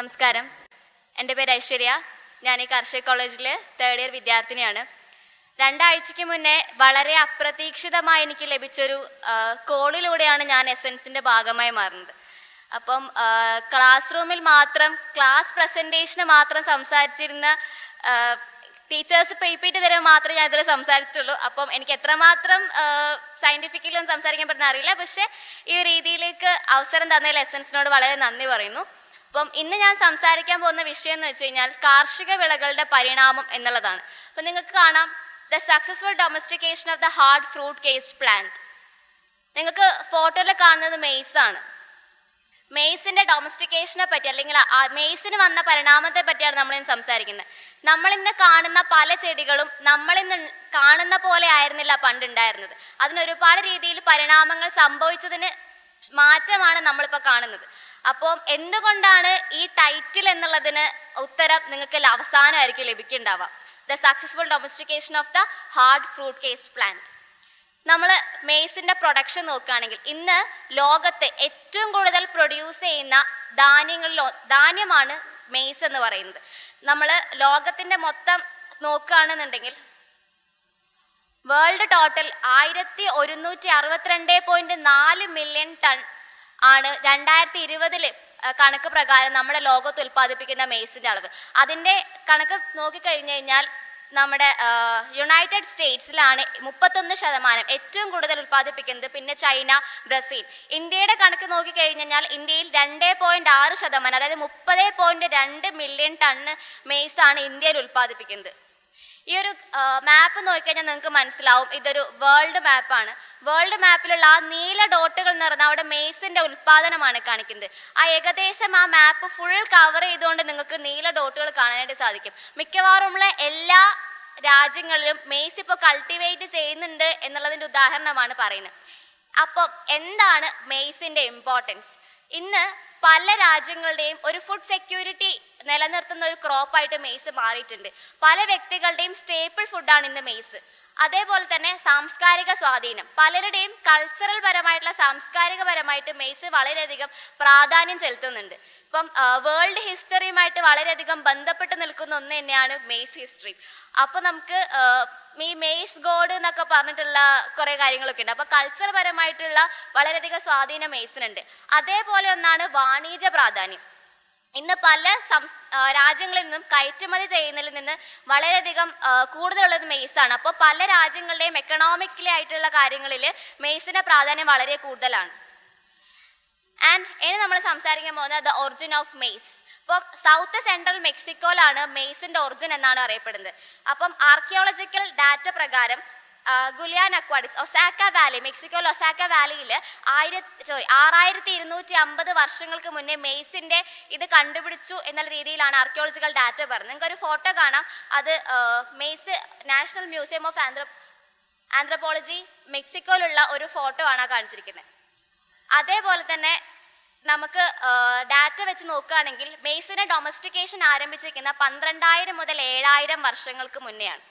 നമസ്കാരം. എന്റെ പേര് ഐശ്വര്യ. ഞാൻ ഈ കർഷക കോളേജിൽ തേർഡ് ഇയർ വിദ്യാർത്ഥിനിയാണ്. രണ്ടാഴ്ചയ്ക്ക് മുന്നേ വളരെ അപ്രതീക്ഷിതമായി എനിക്ക് ലഭിച്ചൊരു കോളിലൂടെയാണ് ഞാൻ എസൻസിന്റെ ഭാഗമായി മാറുന്നത്. അപ്പം ക്ലാസ് റൂമിൽ മാത്രം ക്ലാസ് പ്രസന്റേഷന് മാത്രം സംസാരിച്ചിരുന്ന ടീച്ചേഴ്സ് പേപ്പിട്ട് തരാൻ മാത്രമേ ഞാൻ ഇതുവരെ സംസാരിച്ചിട്ടുള്ളൂ. അപ്പം എനിക്ക് എത്രമാത്രം സയന്റിഫിക്കലി ഒന്നും സംസാരിക്കാൻ പറ്റുന്ന അറിയില്ല. പക്ഷേ ഈ രീതിയിലേക്ക് അവസരം തന്ന ലെസൻസിനോട് വളരെ നന്ദി പറയുന്നു. അപ്പം ഇന്ന് ഞാൻ സംസാരിക്കാൻ പോകുന്ന വിഷയം എന്ന് വെച്ച് കഴിഞ്ഞാൽ കാർഷിക വിളകളുടെ പരിണാമം എന്നുള്ളതാണ്. അപ്പം നിങ്ങൾക്ക് കാണാം the successful domestication of the hard fruit cased plant നിങ്ങൾക്ക് ഫോട്ടോയിൽ കാണുന്നത് മെയ്സ് ആണ്. മെയ്സിന്റെ ഡൊമസ്റ്റിക്കേഷനെ പറ്റി അല്ലെങ്കിൽ മെയ്സിന് വന്ന പരിണാമത്തെ പറ്റിയാണ് നമ്മൾ ഇന്ന് സംസാരിക്കുന്നത്. നമ്മൾ ഇന്ന് കാണുന്ന പല ചെടികളും നമ്മൾ ഇന്ന് കാണുന്ന പോലെ ആയിരുന്നില്ല പണ്ടുണ്ടായിരുന്നത്. അതിന് ഒരുപാട് രീതിയിൽ പരിണാമങ്ങൾ സംഭവിച്ചതിന് മാറ്റമാണ് നമ്മളിപ്പോൾ കാണുന്നത്. അപ്പോൾ എന്തുകൊണ്ടാണ് ഈ ടൈറ്റിൽ എന്നുള്ളതിന് ഉത്തരം നിങ്ങൾക്ക് അവസാനമായിരിക്കും ലഭിക്കുന്നുണ്ടാവുക. The successful domestication of the hard fruit case plant നമ്മൾ മെയ്സിന്റെ പ്രൊഡക്ഷൻ നോക്കുകയാണെങ്കിൽ ഇന്ന് ലോകത്ത് ഏറ്റവും കൂടുതൽ പ്രൊഡ്യൂസ് ചെയ്യുന്ന ധാന്യങ്ങളിൽ ധാന്യമാണ് മെയ്സ് എന്ന് പറയുന്നത്. നമ്മൾ ലോകത്തിന്റെ മൊത്തം നോക്കുകയാണെന്നുണ്ടെങ്കിൽ വേൾഡ് ടോട്ടൽ ആയിരത്തി ഒരുന്നൂറ്റി അറുപത്തിരണ്ട് പോയിന്റ് നാല് മില്യൺ ടൺ ആണ് രണ്ടായിരത്തി ഇരുപതിൽ കണക്ക് പ്രകാരം നമ്മുടെ ലോകത്ത് ഉൽപ്പാദിപ്പിക്കുന്ന മെയ്സിന്റെ അളവ് അതിന്റെ കണക്ക് നോക്കിക്കഴിഞ്ഞു കഴിഞ്ഞാൽ നമ്മുടെ യുണൈറ്റഡ് സ്റ്റേറ്റ്സിലാണ് മുപ്പത്തൊന്ന് ശതമാനം ഏറ്റവും കൂടുതൽ ഉൽപ്പാദിപ്പിക്കുന്നത് പിന്നെ ചൈന ബ്രസീൽ. ഇന്ത്യയുടെ കണക്ക് നോക്കിക്കഴിഞ്ഞാൽ കഴിഞ്ഞാൽ ഇന്ത്യയിൽ രണ്ട് പോയിന്റ് ആറ് ശതമാനം അതായത് മുപ്പത് പോയിന്റ് രണ്ട് മില്യൺ ടണ്ണ് മെയ്സാണ് ഇന്ത്യയിൽ ഉൽപ്പാദിപ്പിക്കുന്നത്. ഈ ഒരു മാപ്പ് നോക്കിക്കഴിഞ്ഞാൽ നിങ്ങൾക്ക് മനസ്സിലാവും. ഇതൊരു വേൾഡ് മാപ്പാണ് വേൾഡ് മാപ്പിലുള്ള ആ നീല ഡോട്ടുകൾ എന്ന് പറഞ്ഞാൽ അവിടെ മെയ്സിന്റെ ഉൽപാദനമാണ് കാണിക്കുന്നത്. ആ ഏകദേശം ആ മാപ്പ് ഫുൾ കവർ ചെയ്തുകൊണ്ട് നിങ്ങൾക്ക് നീല ഡോട്ടുകൾ കാണാനായിട്ട് സാധിക്കും. മിക്കവാറുമുള്ള എല്ലാ രാജ്യങ്ങളിലും മെയ്സ് ഇപ്പോൾ കൾട്ടിവേറ്റ് ചെയ്യുന്നുണ്ട് എന്നുള്ളതിന്റെ ഉദാഹരണമാണ് പറയുന്നത്. അപ്പം എന്താണ് മെയ്സിന്റെ ഇമ്പോർട്ടൻസ് ഇന്ന് പല രാജ്യങ്ങളുടെയും ഒരു ഫുഡ് സെക്യൂരിറ്റി നിലനിർത്തുന്ന ഒരു ക്രോപ്പായിട്ട് മെയ്സ് മാറിയിട്ടുണ്ട്. പല വ്യക്തികളുടെയും സ്റ്റേപ്പിൾ ഫുഡാണ് ഇന്ന് മെയ്സ് അതേപോലെ തന്നെ സാംസ്കാരിക സ്വാധീനം. പലരുടെയും കൾച്ചറൽ പരമായിട്ടുള്ള സാംസ്കാരിക പരമായിട്ട് മെയ്സ് വളരെയധികം പ്രാധാന്യം ചെലുത്തുന്നുണ്ട്. ഇപ്പം വേൾഡ് ഹിസ്റ്ററിയുമായിട്ട് വളരെയധികം ബന്ധപ്പെട്ട് നിൽക്കുന്ന ഒന്ന് തന്നെയാണ് മെയ്സ് ഹിസ്റ്ററി അപ്പോൾ നമുക്ക് ഈ മെയ്സ് ഗോഡ് എന്നൊക്കെ പറഞ്ഞിട്ടുള്ള കുറേ കാര്യങ്ങളൊക്കെ ഉണ്ട്. അപ്പൊ കൾച്ചർ പരമായിട്ടുള്ള വളരെയധികം സ്വാധീനം മെയ്സിനുണ്ട് അതേപോലെ ഒന്നാണ് വാണിജ്യ പ്രാധാന്യം. ഇന്ന് പല സംസ് രാജ്യങ്ങളിൽ നിന്നും കയറ്റുമതി ചെയ്യുന്നതിൽ നിന്ന് വളരെയധികം കൂടുതലുള്ളത് മെയ്സാണ്. അപ്പോൾ പല രാജ്യങ്ങളുടെയും എക്കണോമിക്കലി ആയിട്ടുള്ള കാര്യങ്ങളിൽ മെയ്സിന്റെ പ്രാധാന്യം വളരെ കൂടുതലാണ്. ആൻഡ് ഇനി നമ്മൾ സംസാരിക്കാൻ പോകുന്നത് ദ ഒറിജിൻ ഓഫ് മെയ്സ് ഇപ്പം സൗത്ത് സെൻട്രൽ മെക്സിക്കോയിലാണ് മെയ്സിന്റെ ഒറിജിൻ എന്നാണ് അറിയപ്പെടുന്നത്. അപ്പം ആർക്കിയോളജിക്കൽ ഡാറ്റ പ്രകാരം ഗുലിയാൻ അക്വാഡിക്സ് ഒസാക്ക വാലി മെക്സിക്കോയിൽ ഒസാക്ക വാലിയിൽ ആയിരത്തി സോറി ആറായിരത്തി ഇരുന്നൂറ്റി അമ്പത് വർഷങ്ങൾക്ക് മുന്നേ മെയ്സിന്റെ ഇത് കണ്ടുപിടിച്ചു എന്നുള്ള രീതിയിലാണ് ആർക്കിയോളജിക്കൽ ഡാറ്റ പറഞ്ഞത് നിങ്ങൾക്ക് ഒരു ഫോട്ടോ കാണാം. അത് maize National Museum of anthro anthropology മെക്സിക്കോയിലുള്ള ഒരു ഫോട്ടോ ആണ് കാണിച്ചിരിക്കുന്നത്. അതേപോലെ തന്നെ നമുക്ക് ഡാറ്റ വെച്ച് നോക്കുകയാണെങ്കിൽ മെയ്സിനെ ഡൊമസ്റ്റിക്കേഷൻ ആരംഭിച്ചിരിക്കുന്ന പന്ത്രണ്ടായിരം മുതൽ ഏഴായിരം വർഷങ്ങൾക്ക് മുന്നെയാണ്.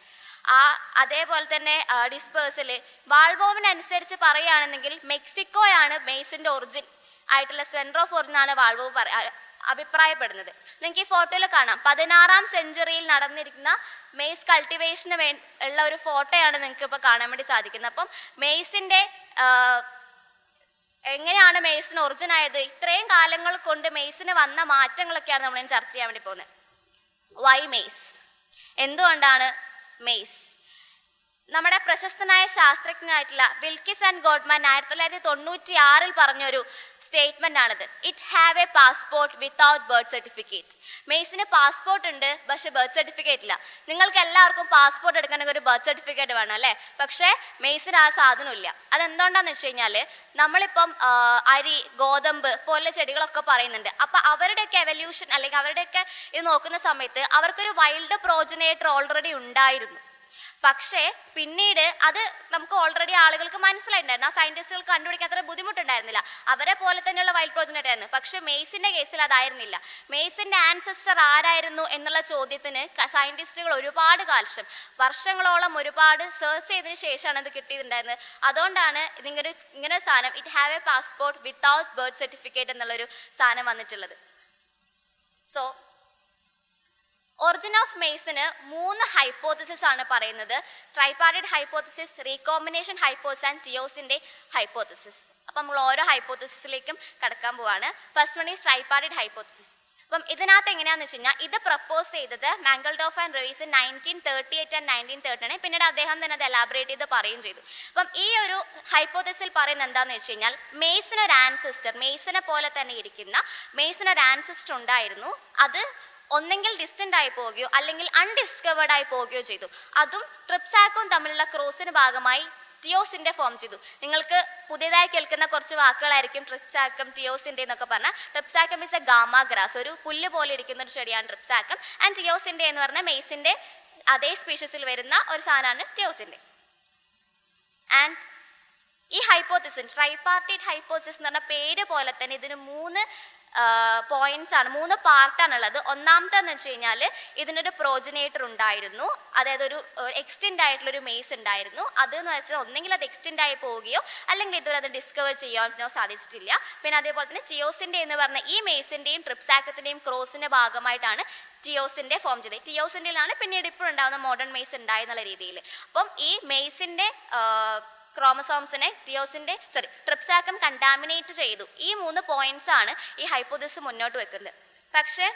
ആ അതേപോലെ തന്നെ ഡിസ്പേഴ്സിൽ വാൾവോവിനനുസരിച്ച് പറയുകയാണെന്നെങ്കിൽ മെക്സിക്കോയാണ് മെയ്സിന്റെ ഒറിജിൻ ആയിട്ടുള്ള സെന്റർ ഓഫ് ഒറിജിൻ ആണ് വാൾവോവ് അഭിപ്രായപ്പെടുന്നത്. നിങ്ങൾക്ക് ഈ ഫോട്ടോയിൽ കാണാം. പതിനാറാം സെഞ്ചുറിയിൽ നടന്നിരിക്കുന്ന മെയ്സ് കൾട്ടിവേഷന് വേ ഉള്ള ഒരു ഫോട്ടോയാണ് നിങ്ങൾക്ക് ഇപ്പോൾ കാണാൻ വേണ്ടി സാധിക്കുന്നത്. അപ്പം മെയ്സിന്റെ എങ്ങനെയാണ് മെയ്സിന് ഒറിജിൻ ആയത്? ഇത്രയും കാലങ്ങൾ കൊണ്ട് മെയ്സിന് വന്ന മാറ്റങ്ങളൊക്കെയാണ് നമ്മൾ ചർച്ച ചെയ്യാൻ വേണ്ടി പോകുന്നത്. വൈ മെയ്സ് എന്തുകൊണ്ടാണ് മെയ്സ് നമ്മുടെ പ്രശസ്തനായ ശാസ്ത്രജ്ഞനായിട്ടുള്ള വിൽക്കിസ് ആൻഡ് ഗോഡ്മാൻ ആയിരത്തി തൊള്ളായിരത്തി തൊണ്ണൂറ്റി ആറിൽ പറഞ്ഞൊരു സ്റ്റേറ്റ്മെന്റ് ആണിത്. It have a passport without birth certificate മെയ്സിന് passport ഉണ്ട് പക്ഷെ ബർത്ത് സർട്ടിഫിക്കറ്റ് ഇല്ല. നിങ്ങൾക്ക് എല്ലാവർക്കും പാസ്പോർട്ട് എടുക്കണമെങ്കിൽ ഒരു ബർത്ത് സർട്ടിഫിക്കറ്റ് വേണം അല്ലേ? പക്ഷേ മെയ്സിന് ആ സാധനമില്ല അതെന്തുകൊണ്ടാന്ന് വെച്ച് കഴിഞ്ഞാൽ നമ്മളിപ്പം അരി ഗോതമ്പ് പോലെ ചെടികളൊക്കെ പറയുന്നുണ്ട്. അപ്പൊ അവരുടെയൊക്കെ എവല്യൂഷൻ അല്ലെങ്കിൽ അവരുടെയൊക്കെ ഇത് നോക്കുന്ന സമയത്ത് അവർക്കൊരു വൈൽഡ് പ്രോജനേറ്റർ ഓൾറെഡി ഉണ്ടായിരുന്നു. പക്ഷേ പിന്നീട് അത് നമുക്ക് ഓൾറെഡി ആളുകൾക്ക് മനസ്സിലായിട്ടുണ്ടായിരുന്നു. ആ സയന്റിസ്റ്റുകൾ കണ്ടുപിടിക്കാൻ അത്ര ബുദ്ധിമുട്ടുണ്ടായിരുന്നില്ല. അവരെ പോലെ തന്നെയുള്ള വൈൽഡ് ആയിരുന്നു. പക്ഷേ മെയ്സിന്റെ കേസിൽ അതായിരുന്നില്ല. മെയ്സിന്റെ ആൻസെസ്റ്റർ ആരായിരുന്നു എന്നുള്ള ചോദ്യത്തിന് സയന്റിസ്റ്റുകൾ ഒരുപാട് കാലം വർഷങ്ങളോളം ഒരുപാട് സെർച്ച് ചെയ്തതിനു ശേഷമാണ് അത് കിട്ടിയിട്ടുണ്ടായിരുന്നത്. അതുകൊണ്ടാണ് ഇതിങ്ങനെ ഇങ്ങനെ ഒരു സാധനം it have a passport without birth certificate എന്നുള്ളൊരു സാധനം വന്നിട്ടുള്ളത്. സോ ഒറിജിൻ ഓഫ് മെയ്സിന് മൂന്ന് ഹൈപ്പോത്തിസിസ് ആണ് പറയുന്നത്. Tripartite hypothesis recombination hypothesis and teosinte hypothesis അപ്പം നമ്മൾ ഓരോ ഹൈപ്പോത്തിസിസിലേക്കും കടക്കാൻ പോവാണ്. First one is tripartite hypothesis അപ്പം ഇതിനകത്ത് എങ്ങനെയാന്ന് വെച്ച് കഴിഞ്ഞാൽ ഇത് പ്രപ്പോസ് ചെയ്തത് Mangelsdorf and Reeves nineteen thirty eight and nineteen thirty ആണ്. പിന്നീട് അദ്ദേഹം തന്നെ അത് എലാബറേറ്റ് ചെയ്ത് പറയുകയും ചെയ്തു. അപ്പം ഈ ഒരു ഹൈപ്പോത്തിസിൽ പറയുന്നത് എന്താണെന്ന് വെച്ച് കഴിഞ്ഞാൽ മെയ്സിന് ഒരു ആൻസിസ്റ്റർ മെയ്സിനെ പോലെ തന്നെ ഇരിക്കുന്ന മെയ്സിന് ഒരു ആൻസിസ്റ്റർ ഉണ്ടായിരുന്നു. അത് ഒന്നെങ്കിൽ ഡിസ്റ്റന്റ് ആയി പോവുകയോ അല്ലെങ്കിൽ അൺഡിസ്കവേർഡ് ആയി പോവുകയോ ചെയ്തു. അതും ട്രിപ്സാക്കും തമ്മിലുള്ള ക്രോസിന് ഭാഗമായി ടിയോസിന്റെ ഫോം ചെയ്തു. നിങ്ങൾക്ക് പുതിയതായി കേൾക്കുന്ന കുറച്ച് വാക്കുകളായിരിക്കും ട്രിപ്സാക്കം ടിയോസിന്റെ എന്നൊക്കെ പറഞ്ഞാൽ Tripsacum is a gama grass ഒരു പുല്ല് പോലെ ഇരിക്കുന്ന ഒരു ചെടിയാണ് ട്രിപ്സാക്കം ആൻഡ് ടിയോസിന്റെ എന്ന് പറഞ്ഞാൽ മെയ്സിന്റെ അതേ സ്പീഷീസിൽ വരുന്ന ഒരു സാധനമാണ് ടിയോസിന്റെ ആൻഡ് ഈ ഹൈപ്പോത്തിസിൻ ട്രൈപാർട്ടീഡ് ഹൈപ്പോത്തിസിസ് എന്ന് പറഞ്ഞ പേര് പോലെ തന്നെ ഇതിന് മൂന്ന് പോയിന്റ്സ് ആണ്. മൂന്ന് പാർട്ടാണുള്ളത് ഒന്നാമത്തെ എന്ന് വെച്ച് കഴിഞ്ഞാൽ ഇതിനൊരു പ്രോജനേറ്റർ ഉണ്ടായിരുന്നു. അതായത് ഒരു എക്സ്റ്റെൻഡ് ആയിട്ടുള്ള ഒരു മെയ്സ് ഉണ്ടായിരുന്നു. അത് എന്ന് വെച്ചാൽ ഒന്നെങ്കിൽ അത് എക്സ്റ്റെൻഡ് ആയി പോവുകയോ അല്ലെങ്കിൽ ഇതുവരെ അത് ഡിസ്കവർ ചെയ്യാനോ സാധിച്ചിട്ടില്ല. പിന്നെ അതേപോലെ തന്നെ ചിയോസിന്റെ എന്ന് പറഞ്ഞ ഈ മെയ്സിന്റെയും ട്രിപ്സാക്കത്തിന്റെയും ക്രോസിന്റെ ഭാഗമായിട്ടാണ് ടിയോസിന്റെ ഫോം ചെയ്തത്. ടിയോസിന്റെയിലാണ് പിന്നീട് ഇപ്പോൾ ഉണ്ടാകുന്ന മോഡേൺ മെയ്സ് ഉണ്ടായെന്നുള്ള രീതിയിൽ അപ്പം ഈ മെയ്സിന്റെ ക്രോമസോംസിനെ ടിയോസിന്റെ സോറി ട്രിപ്സാക്കം കണ്ടാമിനേറ്റ് ചെയ്തു. ഈ മൂന്ന് പോയിന്റ്സ് ആണ് ഈ ഹൈപ്പോതിസ് മുന്നോട്ട് വെക്കുന്നത്. പക്ഷേ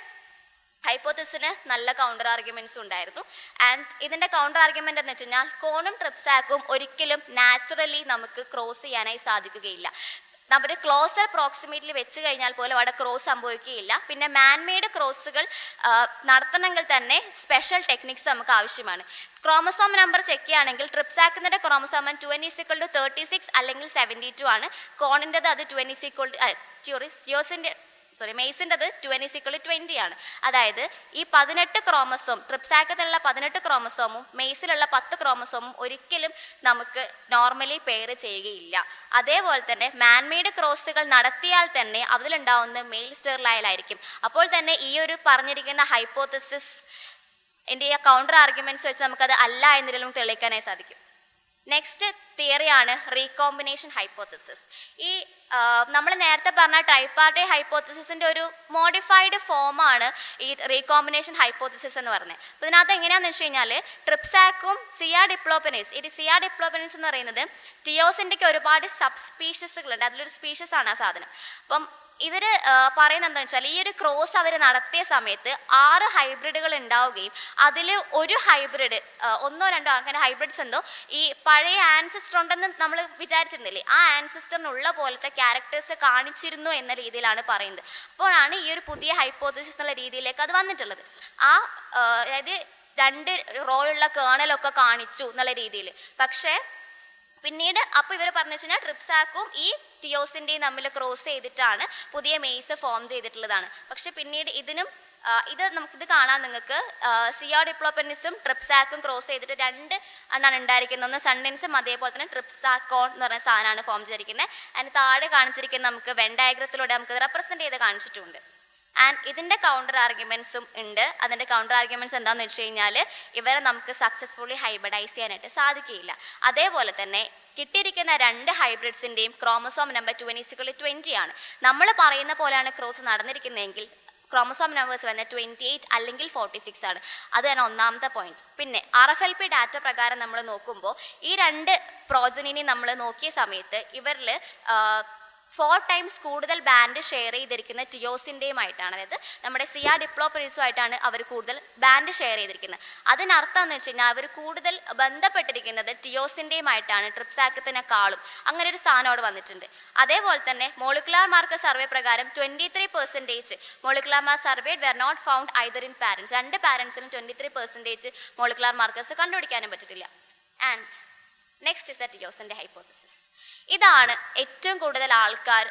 ഹൈപ്പോത്തിസിന് നല്ല കൗണ്ടർ ആർഗ്യുമെന്റ്സ് ഉണ്ടായിരുന്നു. ആൻഡ് ഇതിന്റെ കൗണ്ടർ ആർഗ്യുമെന്റ് എന്ന് വെച്ച് കഴിഞ്ഞാൽ കോണും ട്രിപ്സാക്കും ഒരിക്കലും നാച്ചുറലി നമുക്ക് ക്രോസ് ചെയ്യാനായി സാധിക്കുകയില്ല. നമ്മുടെ ക്ലോസർ പ്രോക്സിമേറ്റിൽ വെച്ച് കഴിഞ്ഞാൽ പോലും അവിടെ ക്രോസ് സംഭവിക്കുകയില്ല. പിന്നെ മാൻമെയ്ഡ് ക്രോസുകൾ നടത്തണമെങ്കിൽ തന്നെ സ്പെഷ്യൽ ടെക്നിക്സ് നമുക്ക് ആവശ്യമാണ്. ക്രോമസോം നമ്പർ ചെക്ക് ചെയ്യുകയാണെങ്കിൽ ട്രിപ്സാക്കിന്റെ chromosome twenty equal to thirty six അല്ലെങ്കിൽ സെവന്റി ടു ആണ്. കോണിന്റെത് അത് ട്വന്റി സിക്വൾ ടു യോസിന്റെ സോറി മെയ്സിന്റെ അത് ട്വന്റി സിക്വൾ ട്വന്റി ആണ്. അതായത് ഈ പതിനെട്ട് ക്രോമസോം ട്രിപ്സാക്കത്തിലുള്ള പതിനെട്ട് ക്രോമസോമും മെയ്സിലുള്ള പത്ത് ക്രോമസോമും ഒരിക്കലും നമുക്ക് നോർമലി പെയർ ചെയ്യുകയില്ല. അതേപോലെ തന്നെ മാൻമെയ്ഡ് ക്രോസുകൾ നടത്തിയാൽ തന്നെ അതിലുണ്ടാവുന്ന മെയിൽ സ്റ്റെറിലായാലായിരിക്കും അപ്പോൾ തന്നെ ഈ ഒരു പറഞ്ഞിരിക്കുന്ന ഹൈപ്പോത്തസിസ് എന്റെ കൗണ്ടർ ആർഗ്യുമെന്റ്സ് വെച്ച് നമുക്കത് അല്ല എന്നതിലും തെളിയിക്കാനായി സാധിക്കും. നെക്സ്റ്റ് തിയറിയാണ് റീകോമ്പിനേഷൻ ഹൈപ്പോത്തസിസ് ഈ നമ്മൾ നേരത്തെ പറഞ്ഞ ട്രൈപ്പാർട്ടി ഹൈപ്പോത്തസിസിന്റെ ഒരു മോഡിഫൈഡ് ഫോമാണ് ഈ റീകോമ്പിനേഷൻ ഹൈപ്പോത്തസിസ് എന്ന് പറഞ്ഞത് അപ്പോൾ ഇതിനകത്ത് എങ്ങനെയാണെന്ന് വെച്ച് കഴിഞ്ഞാൽ ട്രിപ്സാക്കും സിയാ ഡിപ്ലോപ്പനീസ് ഈ സിയാ ഡിപ്ലോപ്പനീസ് എന്ന് പറയുന്നത് ടിയോസിന്റെക്ക് ഒരുപാട് സബ് സ്പീഷീസുകളുണ്ട് അതിലൊരു സ്പീഷീസ് ആണ് ആ സാധനം. അപ്പം ഇവർ പറയുന്നത് എന്താണെന്ന് വെച്ചാൽ ഈ ഒരു ക്രോസ് അവർ നടത്തിയ സമയത്ത് ആറ് ഹൈബ്രിഡുകൾ ഉണ്ടാവുകയും അതിൽ ഒരു ഹൈബ്രിഡ് ഒന്നോ രണ്ടോ അങ്ങനെ ഹൈബ്രിഡ്സ് എന്തോ ഈ പഴയ ആൻസിസ്റ്റർ ഉണ്ടെന്ന് നമ്മൾ വിചാരിച്ചിരുന്നില്ലേ? ആ ആൻസിസ്റ്ററിനുള്ള പോലത്തെ ക്യാരക്ടേഴ്സ് കാണിച്ചിരുന്നു എന്ന രീതിയിലാണ് പറയുന്നത്. അപ്പോഴാണ് ഈ ഒരു പുതിയ ഹൈപ്പോത്തിസിസ് എന്നുള്ള രീതിയിലേക്ക് അത് വന്നിട്ടുള്ളത്. ആ അതായത് രണ്ട് റോയുള്ള കേണലൊക്കെ കാണിച്ചു എന്നുള്ള രീതിയിൽ പക്ഷേ പിന്നീട് അപ്പോൾ ഇവർ പറഞ്ഞു വെച്ച് കഴിഞ്ഞാൽ ട്രിപ്സാക്കും ഈ ടിയോസിന്റെയും തമ്മിൽ ക്രോസ് ചെയ്തിട്ടാണ് പുതിയ മെയ്സ് ഫോം ചെയ്തിട്ടുള്ളതാണ്. പക്ഷെ പിന്നീട് ഇതിനും ഇത് നമുക്കിത് കാണാൻ നിങ്ങൾക്ക്. സിയോ ഡിപ്ലോപ്പനിസും ട്രിപ്സാക്കും ക്രോസ് ചെയ്തിട്ട് രണ്ട് എണ്ണാണ് ഉണ്ടായിരിക്കുന്നത്. ഒന്ന് സൺഡെൻസും അതേപോലെ തന്നെ ട്രിപ്സാക്കോൺ എന്ന് പറയുന്ന സാധനമാണ് ഫോം ചെയ്തിരിക്കുന്നത്. അതിന് താഴെ കാണിച്ചിരിക്കുന്ന നമുക്ക് വെൻ ഡയഗ്രത്തിലൂടെ നമുക്ക് റെപ്രസെന്റ് ചെയ്ത് കാണിച്ചിട്ടുണ്ട്. ആൻഡ് ഇതിന്റെ കൗണ്ടർ ആർഗ്യുമെൻസും ഉണ്ട്. അതിന്റെ കൗണ്ടർ ആർഗ്യുമെന്റ്സ് എന്താണെന്ന് വെച്ച് കഴിഞ്ഞാൽ ഇവരെ നമുക്ക് സക്സസ്ഫുള്ളി ഹൈബ്രിഡൈസ് ചെയ്യാനായിട്ട് സാധിക്കില്ല അതേപോലെ തന്നെ കിട്ടിയിരിക്കുന്ന രണ്ട് ഹൈബ്രിഡ്സിന്റെയും ക്രോമസോം നമ്പർ ട്വന്റി ട്വന്റി ആണ്. നമ്മൾ പറയുന്ന പോലെയാണ് ക്രോസ് നടന്നിരിക്കുന്നതെങ്കിൽ ക്രോമസോം നമ്പേഴ്സ് വന്ന ട്വന്റി എയ്റ്റ് അല്ലെങ്കിൽ ഫോർട്ടി സിക്സ് ആണ്. അത് തന്നെ ഒന്നാമത്തെ പോയിന്റ് പിന്നെ R F L P data പ്രകാരം നമ്മൾ നോക്കുമ്പോൾ ഈ രണ്ട് പ്രോജനിനെ നമ്മൾ നോക്കിയ സമയത്ത് ഇവരിൽ ഫോർ ടൈംസ് കൂടുതൽ ബാൻഡ് ഷെയർ ചെയ്തിരിക്കുന്ന ടിയോസിന്റെയുമായിട്ടാണ് അതായത് നമ്മുടെ സിയ ഡിപ്ലോപ്പറീസുമായിട്ടാണ് അവർ കൂടുതൽ ബാൻഡ് ഷെയർ ചെയ്തിരിക്കുന്നത്. അതിനർത്ഥം എന്ന് വെച്ച് കഴിഞ്ഞാൽ അവർ കൂടുതൽ ബന്ധപ്പെട്ടിരിക്കുന്നത് ടിയോസിന്റെയുമായിട്ടാണ് ട്രിപ്സാക്കത്തിനെക്കാളും അങ്ങനെ ഒരു സാധനം അവിടെ വന്നിട്ടുണ്ട്. അതേപോലെ തന്നെ മോളിക്കുലാർ മാർക്ക് സർവേ പ്രകാരം twenty three percentage molecular mark survey were not found either in parents രണ്ട് പാരൻസിനും twenty three percentage molecular markers കണ്ടുപിടിക്കാനും പറ്റിയിട്ടില്ല. And next is the teosinte hypothesis ഇതാണ് ഏറ്റവും കൂടുതൽ ആൾക്കാർ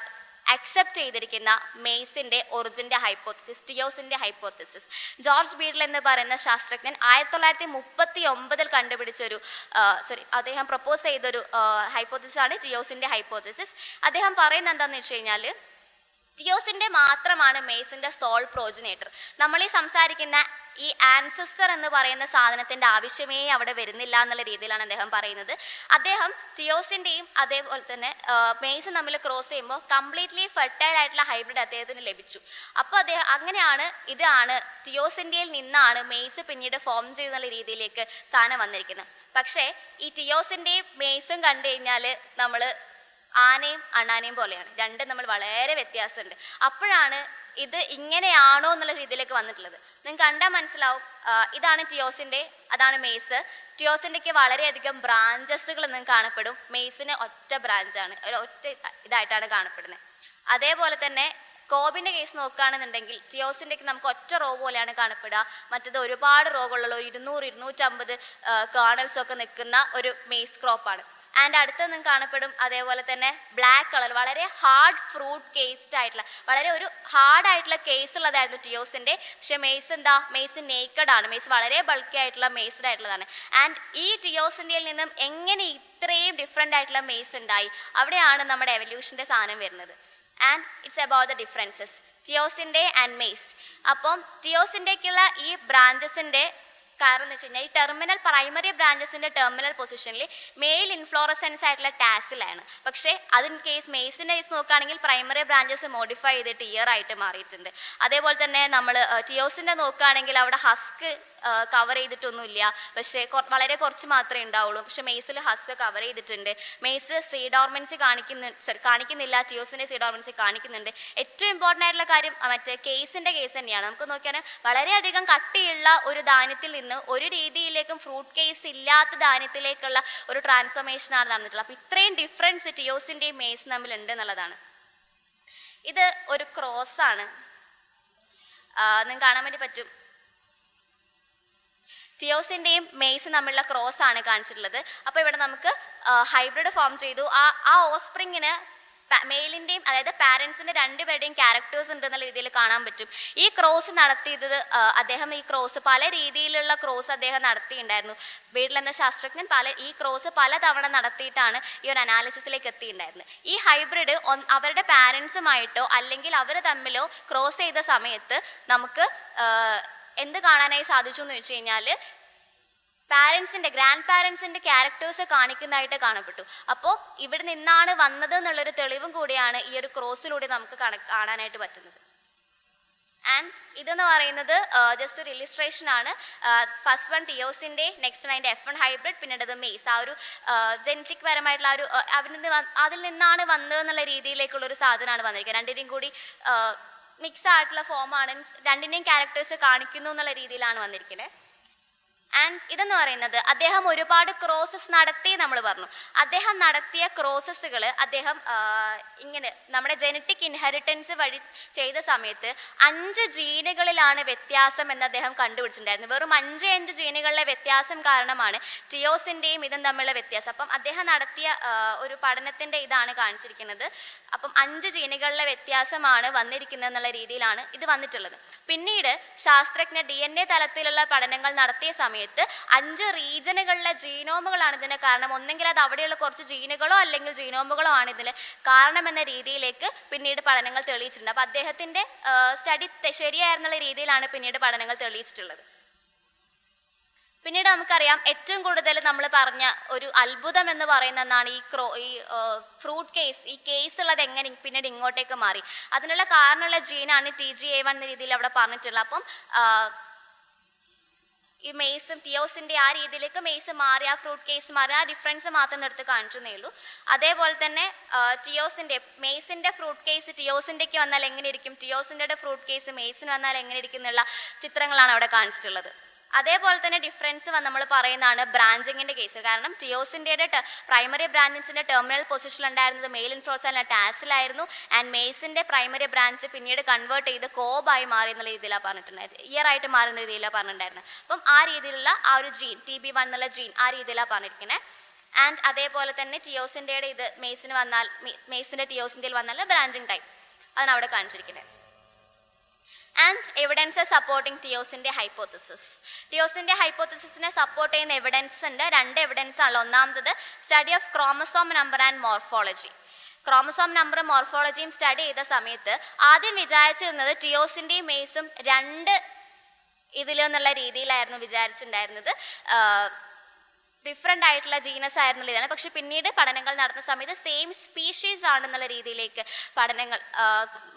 അക്സെപ്റ്റ് ചെയ്തിരിക്കുന്ന മെയ്സിന്റെ ഒറിജിന്റെ hypothesis teosinte hypothesis George Beadle എന്ന് പറയുന്ന ശാസ്ത്രജ്ഞൻ ആയിരത്തി തൊള്ളായിരത്തി മുപ്പത്തി ഒമ്പതിൽ കണ്ടുപിടിച്ചൊരു സോറി അദ്ദേഹം പ്രപ്പോസ് ചെയ്തൊരു ആണ് ഹൈപ്പോത്തിസിസ് ഹൈപ്പോത്തസിസ് അദ്ദേഹം പറയുന്നത് എന്താണെന്ന് വെച്ച് കഴിഞ്ഞാൽ ടിയോസിന്റെ മാത്രമാണ് മെയ്സിന്റെ സോൾ പ്രോജിനേറ്റർ നമ്മൾ ഈ സംസാരിക്കുന്ന ഈ ആൻസസ്റ്റർ എന്ന് പറയുന്ന സാധനത്തിന്റെ ആവശ്യമേ അവിടെ വരുന്നില്ല എന്നുള്ള രീതിയിലാണ് അദ്ദേഹം പറയുന്നത്. അദ്ദേഹം ടിയോസിന്റെയും അതേപോലെ തന്നെ മെയ്സ് തമ്മിൽ ക്രോസ് ചെയ്യുമ്പോൾ കംപ്ലീറ്റ്ലി ഫെർട്ടൈൽ ആയിട്ടുള്ള ഹൈബ്രിഡ് അദ്ദേഹത്തിന് ലഭിച്ചു. അപ്പോൾ അദ്ദേഹം അങ്ങനെയാണ് ഇതാണ് ടിയോസിന്റെയിൽ നിന്നാണ് മെയ്സ് പിന്നീട് ഫോം ചെയ്യുന്ന രീതിയിലേക്ക് സാധനം വന്നിരിക്കുന്നത്. പക്ഷേ ഈ ടിയോസിന്റെയും മെയ്സും കണ്ടു കഴിഞ്ഞാൽ നമ്മൾ ആനയും അണ്ണാനയും പോലെയാണ്. രണ്ടും നമ്മൾ വളരെ വ്യത്യാസമുണ്ട്. അപ്പോഴാണ് ഇത് ഇങ്ങനെയാണോ എന്നുള്ള രീതിയിലേക്ക് വന്നിട്ടുള്ളത്. നിങ്ങൾക്ക് കണ്ടാൽ മനസ്സിലാവും ഇതാണ് ടിയോസിന്റെ അതാണ് മെയ്സ്. ടിയോസിന്റെക്ക് വളരെയധികം ബ്രാഞ്ചസുകൾ നിങ്ങൾക്ക് കാണപ്പെടും. മെയ്സിന് ഒറ്റ ബ്രാഞ്ചാണ് ഒരു ഒറ്റ ഇതായിട്ടാണ് കാണപ്പെടുന്നത്. അതേപോലെ തന്നെ കോബിന്റെ കേസ് നോക്കുകയാണെന്നുണ്ടെങ്കിൽ ടിയോസിന്റെ നമുക്ക് ഒറ്റ റോ പോലെയാണ് കാണപ്പെടുക. മറ്റത് ഒരുപാട് റോകളുള്ള ഒരു ഇരുന്നൂറ് ഇരുന്നൂറ്റമ്പത് കേണൽസൊക്കെ നിൽക്കുന്ന ഒരു മെയ്സ് ക്രോപ്പാണ്. ആൻഡ് അടുത്ത് നിങ്ങൾക്ക് കാണപ്പെടും അതേപോലെ തന്നെ ബ്ലാക്ക് കളർ വളരെ ഹാർഡ് ഫ്രൂട്ട് കേസ്ഡ് ആയിട്ടുള്ള വളരെ ഒരു ഹാർഡ് ആയിട്ടുള്ള കേസ് ഉള്ളതായിരുന്നു ടിയോസിന്റെ പക്ഷേ മെയ്സ് എന്താ? മെയ്സ് നേക്കഡ് ആണ്. മെയ്സ് വളരെ ബൾക്കി ആയിട്ടുള്ള മെയ്സ്ഡ് ആയിട്ടുള്ളതാണ്. ആൻഡ് ഈ ടിയോസിന്റെയിൽ നിന്നും എങ്ങനെ ഇത്രയും ഡിഫറെന്റ് ആയിട്ടുള്ള മെയ്സ് ഉണ്ടായി? അവിടെയാണ് നമ്മുടെ എവല്യൂഷന്റെ സാധനം വരുന്നത്. And it's about the differences teosinte and maize അപ്പം ടിയോസിന്റെക്കുള്ള ഈ ബ്രാഞ്ചസിന്റെ കാരണം എന്ന് വെച്ച് കഴിഞ്ഞാൽ ഈ ടെർമിനൽ പ്രൈമറി ബ്രാഞ്ചസിന്റെ ടെർമിനൽ പൊസിഷനിൽ മെയിൽ ഇൻഫ്ലോറസൻസ് ആയിട്ടുള്ള ടാസിലാണ് പക്ഷേ അതിൻ കേസ് മെയ്സിന്റെ കേസ് നോക്കുകയാണെങ്കിൽ പ്രൈമറി ബ്രാഞ്ചസ് മോഡിഫൈ ചെയ്തിട്ട് ഇയർ ആയിട്ട് മാറിയിട്ടുണ്ട്. അതേപോലെ തന്നെ നമ്മൾ ടിയോസിന്റെ നോക്കുകയാണെങ്കിൽ അവിടെ ഹസ്ക് കവർ ചെയ്തിട്ടൊന്നുമില്ല. പക്ഷേ വളരെ കുറച്ച് മാത്രമേ ഉണ്ടാവുള്ളൂ. പക്ഷെ മെയ്സിൽ ഹസ്ക് കവർ ചെയ്തിട്ടുണ്ട്. മെയ്സ് സീഡോർമൻസി കാണിക്കുന്ന കാണിക്കുന്നില്ല. ടിയോസിന്റെ സീഡോർമൻസി കാണിക്കുന്നുണ്ട്. ഏറ്റവും ഇമ്പോർട്ടന്റ് ആയിട്ടുള്ള കാര്യം മറ്റേ കേസിന്റെ കേസ് തന്നെയാണ്. നമുക്ക് നോക്കിയാൽ വളരെയധികം കട്ടിയുള്ള ഒരു ധാന്യത്തിൽ നിന്ന് ഒരു രീതിയിലേക്കും ഫ്രൂട്ട് കേസ് ഇല്ലാത്ത ധാന്യത്തിലേക്കുള്ള ഒരു ട്രാൻസ്ഫോർമേഷൻ ആണ് നടന്നിട്ടുള്ളത്. അപ്പോൾ ഇത്രയും ഡിഫറൻസ് ടിയോസിന്റെയും മെയ്സ് തമ്മിൽ ഉണ്ട് എന്നുള്ളതാണ്. ഇത് ഒരു ക്രോസ് ആണ്. നിങ്ങൾക്ക് കാണാൻ വേണ്ടി പറ്റും. ടിയോസിന്റെയും മെയ്സ് തമ്മിലുള്ള ക്രോസ് ആണ് കാണിച്ചിട്ടുള്ളത്. അപ്പോൾ ഇവിടെ നമുക്ക് ഹൈബ്രിഡ് ഫോം ചെയ്തു. ആ ആ ഓസ്പ്രിങ്ങിന് മെയിലിന്റെയും അതായത് പാരൻസിന്റെ രണ്ടുപേരുടെയും ക്യാരക്ടേഴ്സ് ഉണ്ട് എന്നുള്ള രീതിയിൽ കാണാൻ പറ്റും. ഈ ക്രോസ് നടത്തിയത് അദ്ദേഹം ഈ ക്രോസ് പല രീതിയിലുള്ള ക്രോസ് അദ്ദേഹം നടത്തിയിട്ടുണ്ടായിരുന്നു വീട്ടിലെന്ന ശാസ്ത്രജ്ഞൻ പല ഈ ക്രോസ് പല തവണ നടത്തിയിട്ടാണ് ഈ ഒരു അനാലിസിസിലേക്ക് എത്തിയിട്ടുണ്ടായിരുന്നത് ഈ ഹൈബ്രിഡ് അവരുടെ പാരൻസുമായിട്ടോ അല്ലെങ്കിൽ അവർ തമ്മിലോ ക്രോസ് ചെയ്ത സമയത്ത് നമുക്ക് എന്ത് കാണാനായി സാധിച്ചു എന്ന് വെച്ച് കഴിഞ്ഞാൽ പാരൻസിന്റെ ഗ്രാൻഡ് പാരൻസിന്റെ ക്യാരക്ടേഴ്സ് കാണിക്കുന്നതായിട്ട് കാണപ്പെട്ടു. അപ്പോൾ ഇവിടെ നിന്നാണ് വന്നത് എന്നുള്ളൊരു തെളിവും കൂടിയാണ് ഈ ഒരു ക്രോസിലൂടെ നമുക്ക് കാണാനായിട്ട് പറ്റുന്നത്. ആൻഡ് ഇതെന്ന് പറയുന്നത് ജസ്റ്റ് ഒരു ഇലിസ്ട്രേഷൻ ആണ്. First one teosinte next one അതിന്റെ എഫ് വൺ ഹൈബ്രിഡ് പിന്നീട് അത് മെയ്സ് ആ ഒരു ജെനറ്റിക് പരമായിട്ടുള്ള ഒരു അതിൽ നിന്നാണ് വന്നത് എന്നുള്ള രീതിയിലേക്കുള്ള ഒരു സാധനമാണ് വന്നിരിക്കുന്നത്. രണ്ടിനെയും കൂടി മിക്സ് ആയിട്ടുള്ള ഫോമാണ് രണ്ടിനെയും ക്യാരക്ടേഴ്സ് കാണിക്കുന്നു എന്നുള്ള രീതിയിലാണ് വന്നിരിക്കുന്നത്. ആൻഡ് ഇതെന്ന് പറയുന്നത് അദ്ദേഹം ഒരുപാട് ക്രോസസ് നടത്തി നമ്മൾ പറഞ്ഞു. അദ്ദേഹം നടത്തിയ ക്രോസസ്സുകൾ അദ്ദേഹം ഇങ്ങനെ നമ്മുടെ ജനറ്റിക് ഇൻഹെറിറ്റൻസ് വഴി ചെയ്ത സമയത്ത് അഞ്ച് ജീനുകളിലാണ് വ്യത്യാസം എന്ന് അദ്ദേഹം കണ്ടുപിടിച്ചിട്ടുണ്ടായിരുന്നു. വെറും അഞ്ച് അഞ്ച് ജീനുകളിലെ വ്യത്യാസം കാരണമാണ് ടിയോസിന്റെയും ഇതും തമ്മിലുള്ള വ്യത്യാസം. അപ്പം അദ്ദേഹം നടത്തിയ ഒരു പഠനത്തിന്റെ ഇതാണ് കാണിച്ചിരിക്കുന്നത്. അപ്പം അഞ്ച് ജീനുകളിലെ വ്യത്യാസമാണ് വന്നിരിക്കുന്നത് എന്നുള്ള രീതിയിലാണ് ഇത് വന്നിട്ടുള്ളത്. പിന്നീട് ശാസ്ത്രജ്ഞ ഡി തലത്തിലുള്ള പഠനങ്ങൾ നടത്തിയ സമയത്ത് അഞ്ച് റീജനുകളിലെ ജീനോമുകളാണ് ഇതിന് കാരണം. ഒന്നെങ്കിൽ അത് അവിടെയുള്ള കുറച്ച് ജീനുകളോ അല്ലെങ്കിൽ ജീനോമുകളോ ആണ് ഇതിന് കാരണം എന്ന രീതിയിലേക്ക് പിന്നീട് പഠനങ്ങൾ തെളിയിച്ചിട്ടുണ്ട്. അപ്പോൾ അദ്ദേഹത്തിന്റെ സ്റ്റഡി ശരിയായിരുന്നുള്ള രീതിയിലാണ് പിന്നീട് പഠനങ്ങൾ തെളിയിച്ചിട്ടുള്ളത്. പിന്നീട് നമുക്കറിയാം ഏറ്റവും കൂടുതൽ നമ്മൾ പറഞ്ഞ ഒരു അത്ഭുതം എന്ന് പറയുന്നതാണ് ഈ ക്രോ ഈ ഫ്രൂട്ട് കേസ് ഈ കേസ് ഉള്ളത് എങ്ങനെ പിന്നീട് ഇങ്ങോട്ടേക്ക് മാറി. അതിനുള്ള കാരണമുള്ള ജീനാണ് ടി ജി എ വൺ എന്ന രീതിയിൽ അവിടെ പറഞ്ഞിട്ടുള്ളത്. അപ്പം ഈ മെയ്സും ടിയോസിന്റെ ആ രീതിയിലേക്ക് മെയ്സ് മാറി ആ ഫ്രൂട്ട് കേസ് മാറി ആ ഡിഫറൻസ് മാത്രം എടുത്ത് കാണിച്ചു എന്നേ ഉള്ളൂ അതേപോലെ തന്നെ ആ, ടിയോസിന്റെ മെയ്സിന്റെ ഫ്രൂട്ട് കേസ് ടിയോസിന്റെക്ക് വന്നാൽ എങ്ങനെ ഇരിക്കും? ടിയോസിന്റെ ഫ്രൂട്ട് കേസ് മെയ്സിന് വന്നാൽ എങ്ങനെ ഇരിക്കും എന്നുള്ള ചിത്രങ്ങളാണ് അവിടെ കാണിച്ചിട്ടുള്ളത്. അതേപോലെ തന്നെ ഡിഫറൻസ് നമ്മൾ പറയുന്നതാണ് ബ്രാഞ്ചിങ്ങിന്റെ കേസ് കാരണം ടിയോസിന്റെ പ്രൈമറി ബ്രാഞ്ചിന്റെ ടെർമിനൽ പൊസിഷൻ ഉണ്ടായിരുന്നത് മെയിൽ ഇൻഫ്രോസാൻ ടാസിലായിരുന്നു. ആൻഡ് മെയ്സിന്റെ പ്രൈമറി ബ്രാഞ്ച് പിന്നീട് കൺവേർട്ട് ചെയ്ത് കോബായി മാറി എന്നുള്ള രീതിയിലാണ് പറഞ്ഞിട്ടുണ്ടായിരുന്നത്. ഇയർ ആയിട്ട് മാറുന്ന രീതിയിലാണ് പറഞ്ഞിട്ടുണ്ടായിരുന്നത്. അപ്പം ആ രീതിയിലുള്ള ആ ഒരു ജീൻ ടി ബി വൺ എന്നുള്ള ജീൻ ആ രീതിയിലാണ് പറഞ്ഞിരിക്കുന്നത് ആൻഡ് അതേപോലെ തന്നെ ടിയോസിന്റെ ഇത് മെയ്സിന് വന്നാൽ മെയ്സിന്റെ ടിയോസിന്റെ വന്നാൽ ബ്രാഞ്ചിങ് ടൈപ്പ് അതാണ് അവിടെ കാണിച്ചിരിക്കുന്നത് and evidence supporting teosinte hypothesis teosinte ഹൈപ്പോത്തസിസിനെ support ചെയ്യുന്ന എവിഡൻസ് ഉണ്ട്. രണ്ട് എവിഡൻസ് ആണ്. ഒന്നാമത്തത് study of chromosome number and morphology chromosome നമ്പറും മോർഫോളജിയും സ്റ്റഡി ചെയ്ത സമയത്ത് ആദ്യം വിചാരിച്ചിരുന്നത് ടിയോസിന്റെയും മെയ്സും രണ്ട് ഇതിലെന്നുള്ള രീതിയിലായിരുന്നു വിചാരിച്ചിട്ടുണ്ടായിരുന്നത്. ഡിഫറെന്റ് ആയിട്ടുള്ള ജീനസ് ആയിരുന്നുള്ള ഇതാണ്. പക്ഷെ പിന്നീട് പഠനങ്ങൾ നടന്ന സമയത്ത് സെയിം സ്പീഷീസ് ആണെന്നുള്ള രീതിയിലേക്ക് പഠനങ്ങൾ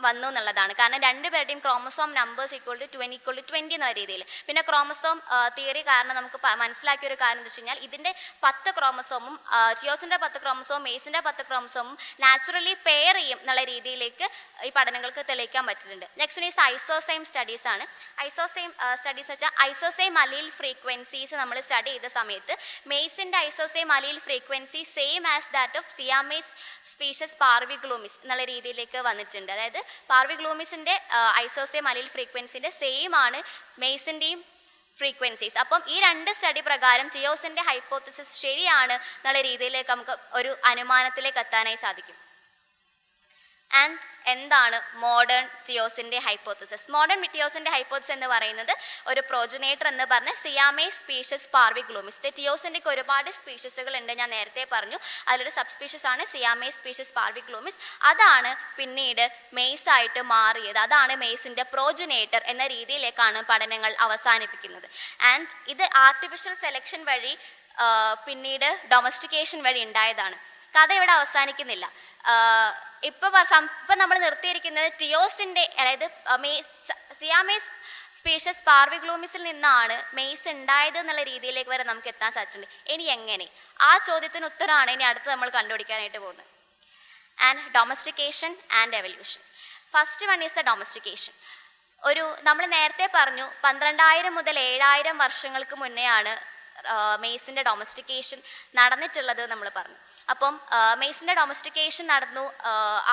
വന്നു എന്നുള്ളതാണ്. കാരണം രണ്ടുപേരുടെയും chromosome numbers equal to twenty equal to twenty എന്നുള്ള രീതിയിൽ. പിന്നെ ക്രോമസോം തിയറി കാരണം നമുക്ക് മനസ്സിലാക്കിയ ഒരു കാര്യം എന്ന് വെച്ച് കഴിഞ്ഞാൽ ഇതിന്റെ പത്ത് ക്രോമസോമും ജിയോസിന്റെ പത്ത് ക്രോമസോം മേസിന്റെ പത്ത് ക്രോമസോമും നാച്ചുറലി പെയർ ചെയ്യും എന്നുള്ള രീതിയിലേക്ക് ഈ പഠനങ്ങൾക്ക് തെളിയിക്കാൻ പറ്റിയിട്ടുണ്ട്. നെക്സ്റ്റ് ഈസ് ഐസോസെയിം സ്റ്റഡീസ് ആണ്. ഐസോസെയിം സ്റ്റഡീസ് വെച്ചാൽ ഐസോസെയിം അലീൽ ഫ്രീക്വൻസീസ് നമ്മൾ സ്റ്റഡി ചെയ്ത സമയത്ത് മെയ്സിന്റെ isozyme allele frequency same as that of സിയാമേസ് species പാർവി ഗ്ലൂമിസ് എന്നുള്ള രീതിയിലേക്ക് വന്നിട്ടുണ്ട്. അതായത് പാർവി ഗ്ലൂമിസിന്റെ ഐസോസെയിം അലീൽ ഫ്രീക്വൻസിന്റെ സെയിം ആണ് മെയ്സിന്റെയും ഫ്രീക്വൻസീസ് അപ്പം ഈ രണ്ട് സ്റ്റഡി പ്രകാരം ജിയോസിന്റെ ഹൈപ്പോത്തിസിസ് ശരിയാണ് എന്നുള്ള രീതിയിലേക്ക് നമുക്ക് ഒരു അനുമാനത്തിലേക്ക് എത്താനായി സാധിക്കും. ആൻഡ് എന്താണ് മോഡേൺ ടിയോസിന്റെ ഹൈപ്പോത്തിസിസ് മോഡേൺ മിറ്റിയോസിന്റെ ഹൈപ്പോത്തിസ് എന്ന് പറയുന്നത് ഒരു പ്രോജനേറ്റർ എന്ന് പറഞ്ഞ സിയാമേ സ്പീഷ്യസ് പാർവി ഗ്ലൂമിസ്റ്റ് ടിയോസിന്റെ ഒക്കെ ഒരുപാട് സ്പീഷ്യസുകൾ ഉണ്ട് ഞാൻ നേരത്തെ പറഞ്ഞു. അതിലൊരു സബ് സ്പീഷ്യസ് ആണ് സിയാമേ സ്പീഷ്യസ് പാർവി ഗ്ലൂമിസ് അതാണ് പിന്നീട് മെയ്സ് ആയിട്ട് മാറിയത്. അതാണ് മെയ്സിന്റെ പ്രോജനേറ്റർ എന്ന രീതിയിലേക്കാണ് പഠനങ്ങൾ അവസാനിപ്പിക്കുന്നത്. ആൻഡ് ഇത് ആർട്ടിഫിഷ്യൽ സെലക്ഷൻ വഴി പിന്നീട് ഡൊമസ്റ്റിക്കേഷൻ വഴി ഉണ്ടായതാണ്. കഥ ഇവിടെ അവസാനിക്കുന്നില്ല. ആഹ് ഇപ്പൊ നമ്മൾ നിർത്തിയിരിക്കുന്നത് ടിയോസിന്റെ അതായത് സിയാമേസ് സ്പീഷ്യസ് പാർവിഗ്ലൂമിസിൽ നിന്നാണ് മെയ്സ് ഉണ്ടായത് എന്നുള്ള രീതിയിലേക്ക് വരെ നമുക്ക് എത്താൻ സാധിച്ചിട്ടുണ്ട്. ഇനി എങ്ങനെ? ആ ചോദ്യത്തിന് ഉത്തരമാണ് ഇനി അടുത്ത് നമ്മൾ കണ്ടുപിടിക്കാനായിട്ട് പോകുന്നത്. And domestication and evolution first one is the domestication ഒരു നമ്മൾ നേരത്തെ പറഞ്ഞു പന്ത്രണ്ടായിരം മുതൽ ഏഴായിരം വർഷങ്ങൾക്ക് മുന്നെയാണ് മെയ്സിന്റെ ഡൊമസ്റ്റിക്കേഷൻ നടന്നിട്ടുള്ളത് നമ്മൾ പറഞ്ഞു. അപ്പം മെയ്സിന്റെ ഡൊമസ്റ്റിക്കേഷൻ നടന്നു.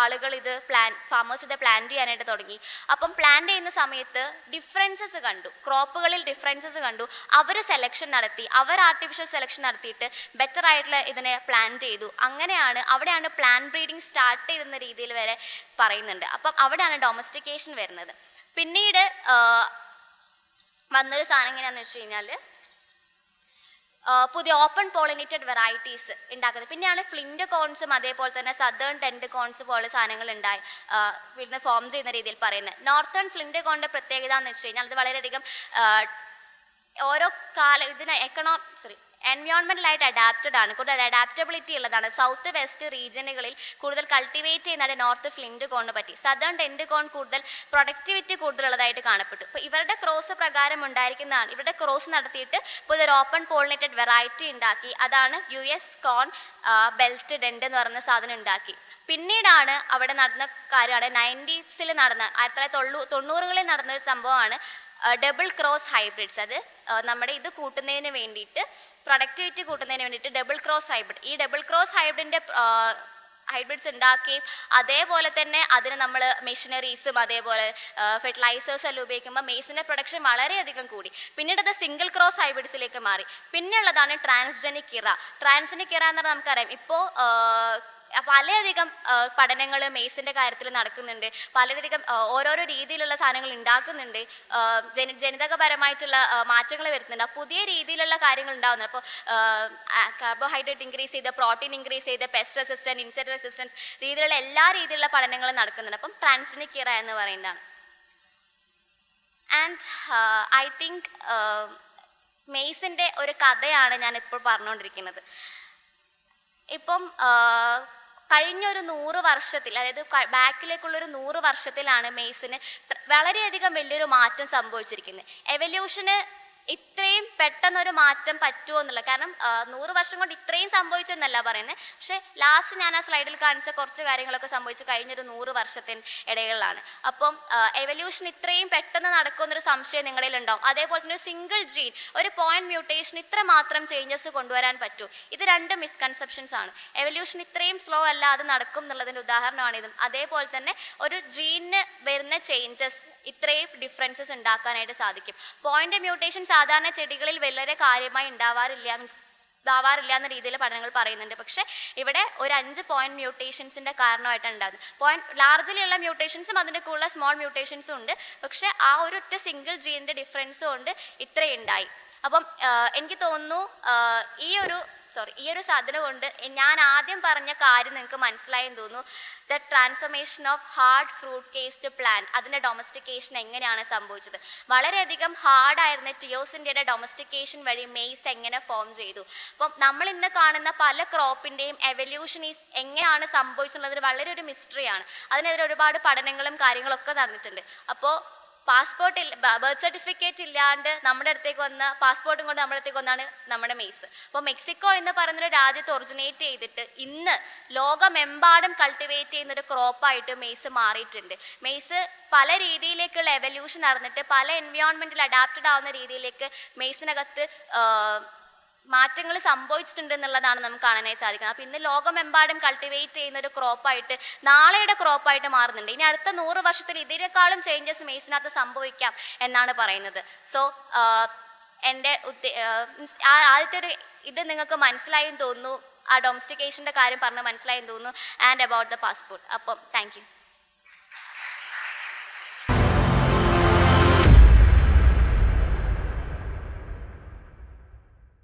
ആളുകൾ ഇത് പ്ലാൻ ഫാമേഴ്സ് ഇത് പ്ലാൻ ചെയ്യാനായിട്ട് തുടങ്ങി. അപ്പം പ്ലാൻ ചെയ്യുന്ന സമയത്ത് ഡിഫറൻസസ് കണ്ടു. ക്രോപ്പുകളിൽ ഡിഫറൻസസ് കണ്ടു. അവർ സെലക്ഷൻ നടത്തി. അവർ ആർട്ടിഫിഷ്യൽ സെലക്ഷൻ നടത്തിയിട്ട് ബെറ്റർ ആയിട്ടുള്ള ഇതിനെ പ്ലാൻ ചെയ്തു. അങ്ങനെയാണ് അവിടെയാണ് പ്ലാൻ ബ്രീഡിങ് സ്റ്റാർട്ട് ചെയ്തെന്ന രീതിയിൽ വരെ പറയുന്നുണ്ട്. അപ്പം അവിടെയാണ് ഡൊമസ്റ്റിക്കേഷൻ വരുന്നത്. പിന്നീട് വന്നൊരു സാധനം എങ്ങനെയാണെന്ന് വെച്ച് കഴിഞ്ഞാൽ പുതിയ ഓപ്പൺ പോളിനേറ്റഡ് വെറൈറ്റീസ് ഉണ്ടാക്കുന്നത് പിന്നെയാണ് ഫ്ലിന്റ് കോൺസും അതേപോലെ തന്നെ സദേൺ ടെന്റ് കോൺസ് പോലെ സാധനങ്ങൾ ഉണ്ടായി വീടിന് ഫോം ചെയ്യുന്ന രീതിയിൽ പറയുന്നത്. നോർത്തേൺ ഫ്ലിന്റ് കോണിന്റെ പ്രത്യേകത എന്ന് വെച്ച് കഴിഞ്ഞാൽ അത് വളരെയധികം ഓരോ കാല ഇതിന് എക്കണോ സോറി എൻവയോൺമെന്റലായിട്ട് അഡാപ്റ്റഡ് ആണ്. കൂടുതൽ അഡാപ്റ്റബിലിറ്റി ഉള്ളതാണ്. സൗത്ത് വെസ്റ്റ് റീജിയനുകളിൽ കൂടുതൽ കൾട്ടിവേറ്റ് ചെയ്യുന്നതാണ് നോർത്ത് ഫ്ലിന്റ് കോണിന് പറ്റി. സദേൺ ടെൻഡ് കോൺ കൂടുതൽ പ്രൊഡക്ടിവിറ്റി കൂടുതലുള്ളതായിട്ട് കാണപ്പെട്ടു. അപ്പോൾ ഇവരുടെ ക്രോസ് പ്രകാരം ഉണ്ടായിരിക്കുന്നതാണ്. ഇവരുടെ ക്രോസ് നടത്തിയിട്ട് പുതിയൊരു ഓപ്പൺ പോളിനേറ്റഡ് വെറൈറ്റി ഉണ്ടാക്കി. അതാണ് U S corn belt dent എന്ന് പറയുന്ന സാധനം ഉണ്ടാക്കി. പിന്നീടാണ് അവിടെ നടന്ന കാര്യമാണ്. നയന്റീസിൽ നടന്ന ആയിരത്തി തൊള്ളായിരത്തി തൊണ്ണൂ തൊണ്ണൂറുകളിൽ നടന്ന ഒരു സംഭവമാണ് ഡബിൾ ക്രോസ് ഹൈബ്രിഡ്സ് അത് നമ്മുടെ ഇത് കൂട്ടുന്നതിന് വേണ്ടിയിട്ട് പ്രൊഡക്ടിവിറ്റി കൂട്ടുന്നതിന് വേണ്ടിയിട്ട് ഡബിൾ ക്രോസ് ഹൈബ്രിഡ് ഈ ഡബിൾ ക്രോസ് ഹൈബ്രിഡിന്റെ ഹൈബ്രിഡ്സ് ഉണ്ടാക്കുകയും അതേപോലെ തന്നെ അതിന് നമ്മൾ മെഷീനറീസും അതേപോലെ ഫെർട്ടിലൈസേഴ്സ് എല്ലാം ഉപയോഗിക്കുമ്പോൾ മെയ്സിന്റെ പ്രൊഡക്ഷൻ വളരെയധികം കൂടി. പിന്നീട് അത് സിംഗിൾ ക്രോസ് ഹൈബ്രിഡ്സിലേക്ക് മാറി. പിന്നെയുള്ളതാണ് ട്രാൻസ്ജനിക് ഇറ ട്രാൻസ്ജനിക് ഇറ എന്ന് പറഞ്ഞാൽ നമുക്കറിയാം. ഇപ്പോൾ പലയധികം പഠനങ്ങൾ മെയ്സിന്റെ കാര്യത്തിൽ നടക്കുന്നുണ്ട്. പലരധികം ഓരോരോ രീതിയിലുള്ള സാധനങ്ങൾ ഉണ്ടാക്കുന്നുണ്ട് ജന ജനിതകപരമായിട്ടുള്ള മാറ്റങ്ങൾ വരുന്നുണ്ട് പുതിയ രീതിയിലുള്ള കാര്യങ്ങൾ ഉണ്ടാകുന്നുണ്ട് അപ്പോൾ കാർബോഹൈഡ്രേറ്റ് ഇൻക്രീസ് ചെയ്ത് പ്രോട്ടീൻ ഇൻക്രീസ് ചെയ്ത് പെസ്റ്റ് റെസിസ്റ്റൻസ് ഇൻസെക്ട് റെസിസ്റ്റൻസ് രീതിയിലുള്ള എല്ലാ രീതിയിലുള്ള പഠനങ്ങളും നടക്കുന്നുണ്ട്. അപ്പം ട്രാൻസ്ജനിക് എന്ന് പറയുന്നതാണ്. ആൻഡ് ഐ തിങ്ക് മെയ്സിന്റെ ഒരു കഥയാണ് ഞാൻ ഇപ്പോൾ പറഞ്ഞുകൊണ്ടിരിക്കുന്നത് ഇപ്പം ആ, കഴിഞ്ഞൊരു നൂറ് വർഷത്തിൽ അതായത് ബാക്കിലേക്കുള്ള ഒരു നൂറ് വർഷത്തിലാണ് മെയ്സിന് വളരെയധികം വലിയൊരു മാറ്റം സംഭവിച്ചിരിക്കുന്നത്. എവല്യൂഷന് ഇത്രയും പെട്ടെന്നൊരു മാറ്റം പറ്റുമോ എന്നുള്ളത്. കാരണം നൂറ് വർഷം കൊണ്ട് ഇത്രയും സംഭവിച്ചെന്നല്ല പറയുന്നത്. പക്ഷെ ലാസ്റ്റ് ഞാൻ ആ സ്ലൈഡിൽ കാണിച്ച കുറച്ച് കാര്യങ്ങളൊക്കെ സംഭവിച്ചു കഴിഞ്ഞൊരു നൂറ് വർഷത്തിന് ഇടയിലാണ്. അപ്പം എവല്യൂഷൻ ഇത്രയും പെട്ടെന്ന് നടക്കുമെന്നൊരു സംശയം നിങ്ങളിൽ ഉണ്ടാവും അതേപോലെ തന്നെ ഒരു സിംഗിൾ ജീൻ ഒരു പോയിന്റ് മ്യൂട്ടേഷൻ ഇത്ര മാത്രം ചേഞ്ചസ് കൊണ്ടുവരാൻ പറ്റൂ. ഇത് രണ്ട് മിസ്കൺസെപ്ഷൻസ് ആണ്. എവല്യൂഷൻ ഇത്രയും സ്ലോ അല്ല അത് നടക്കും എന്നുള്ളതിന്റെ ഉദാഹരണമാണ് ഇതും. അതേപോലെ തന്നെ ഒരു ജീനിന് വരുന്ന ചേഞ്ചസ് ഇത്രയും ഡിഫറൻസസ് ഉണ്ടാക്കാനായിട്ട് സാധിക്കും. പോയിന്റ് മ്യൂട്ടേഷൻ സാധാരണ ചെടികളിൽ വളരെ കാര്യമായി ഉണ്ടാവാറില്ല മീൻസ് ഇതാവാറില്ല എന്ന രീതിയിൽ പഠനങ്ങൾ പറയുന്നുണ്ട്. പക്ഷേ ഇവിടെ ഒരു അഞ്ച് പോയിന്റ് മ്യൂട്ടേഷൻസിന്റെ കാരണമായിട്ടാണ് ഉണ്ടാകുന്നത് പോയിന്റ് ലാർജിലി ഉള്ള മ്യൂട്ടേഷൻസും അതിന്റെ കൂടുതൽ സ്മോൾ മ്യൂട്ടേഷൻസും ഉണ്ട്. പക്ഷേ ആ ഒരു ഒറ്റ സിംഗിൾ ജീനിന്റെ ഡിഫറൻസ് കൊണ്ട് ഇത്രയും ഉണ്ടായി. അപ്പം എനിക്ക് തോന്നുന്നു ഈ ഒരു സോറി ഈ ഒരു സാധനം കൊണ്ട് ഞാൻ ആദ്യം പറഞ്ഞ കാര്യം നിങ്ങൾക്ക് മനസ്സിലായെന്ന് തോന്നുന്നു. The transformation of hard fruit cased plant അതിന്റെ ഡൊമസ്റ്റിക്കേഷൻ എങ്ങനെയാണ് സംഭവിച്ചത്? വളരെയധികം ഹാർഡായിരുന്ന ടിയോസിന്റെ ഡൊമസ്റ്റിക്കേഷൻ വഴി മെയ്സ് എങ്ങനെ ഫോം ചെയ്തു? അപ്പം നമ്മൾ ഇന്ന് കാണുന്ന പല ക്രോപ്പിന്റെയും എവല്യൂഷൻ ഈസ് എങ്ങനെയാണ് സംഭവിച്ചിട്ടുള്ളത് വളരെ ഒരു മിസ്റ്ററിയാണ് അതിനെതിരെ ഒരുപാട് പഠനങ്ങളും കാര്യങ്ങളൊക്കെ നടന്നിട്ടുണ്ട്. അപ്പോൾ പാസ്പോർട്ട് ബർത്ത് സർട്ടിഫിക്കറ്റ് ഇല്ലാണ്ട് നമ്മുടെ അടുത്തേക്ക് വന്ന പാസ്പോർട്ടും കൊണ്ട് നമ്മുടെ അടുത്തേക്ക് വന്നാണ് നമ്മുടെ മെയ്സ്. അപ്പോൾ മെക്സിക്കോ എന്ന് പറയുന്നൊരു രാജ്യത്ത് ഒറിജിനേറ്റ് ചെയ്തിട്ട് ഇന്ന് ലോകമെമ്പാടും കൾട്ടിവേറ്റ് ചെയ്യുന്ന ഒരു ക്രോപ്പായിട്ട് മെയ്സ് മാറിയിട്ടുണ്ട്. മെയ്സ് പല രീതിയിലേക്കുള്ള എവല്യൂഷൻ നടന്നിട്ട് പല എൻവയോൺമെന്റിൽ അഡാപ്റ്റഡ് ആവുന്ന രീതിയിലേക്ക് മെയ്സിനകത്ത് മാറ്റങ്ങൾ സംഭവിച്ചിട്ടുണ്ട് എന്നുള്ളതാണ് നമുക്ക് കാണാനായി സാധിക്കുന്നത്. അപ്പം ഇന്ന് ലോകമെമ്പാടും കൾട്ടിവേറ്റ് ചെയ്യുന്ന ഒരു ക്രോപ്പായിട്ട് നാളെയുടെ ക്രോപ്പായിട്ട് മാറുന്നുണ്ട്. ഇനി അടുത്ത നൂറ് വർഷത്തിൽ ഇതിനേക്കാളും ചേഞ്ചസ് മെയ്സിനകത്ത് സംഭവിക്കാം എന്നാണ് പറയുന്നത്. സോ എന്റെ ആദ്യത്തെ ഒരു ഇത് നിങ്ങൾക്ക് മനസ്സിലായെന്ന് തോന്നുന്നു. ആ ഡൊമസ്റ്റിക്കേഷന്റെ കാര്യം പറഞ്ഞ് മനസ്സിലായെന്ന് തോന്നുന്നു. ആൻഡ് അബൌട്ട് ദ പാസ്പോർട്ട് അപ്പം താങ്ക്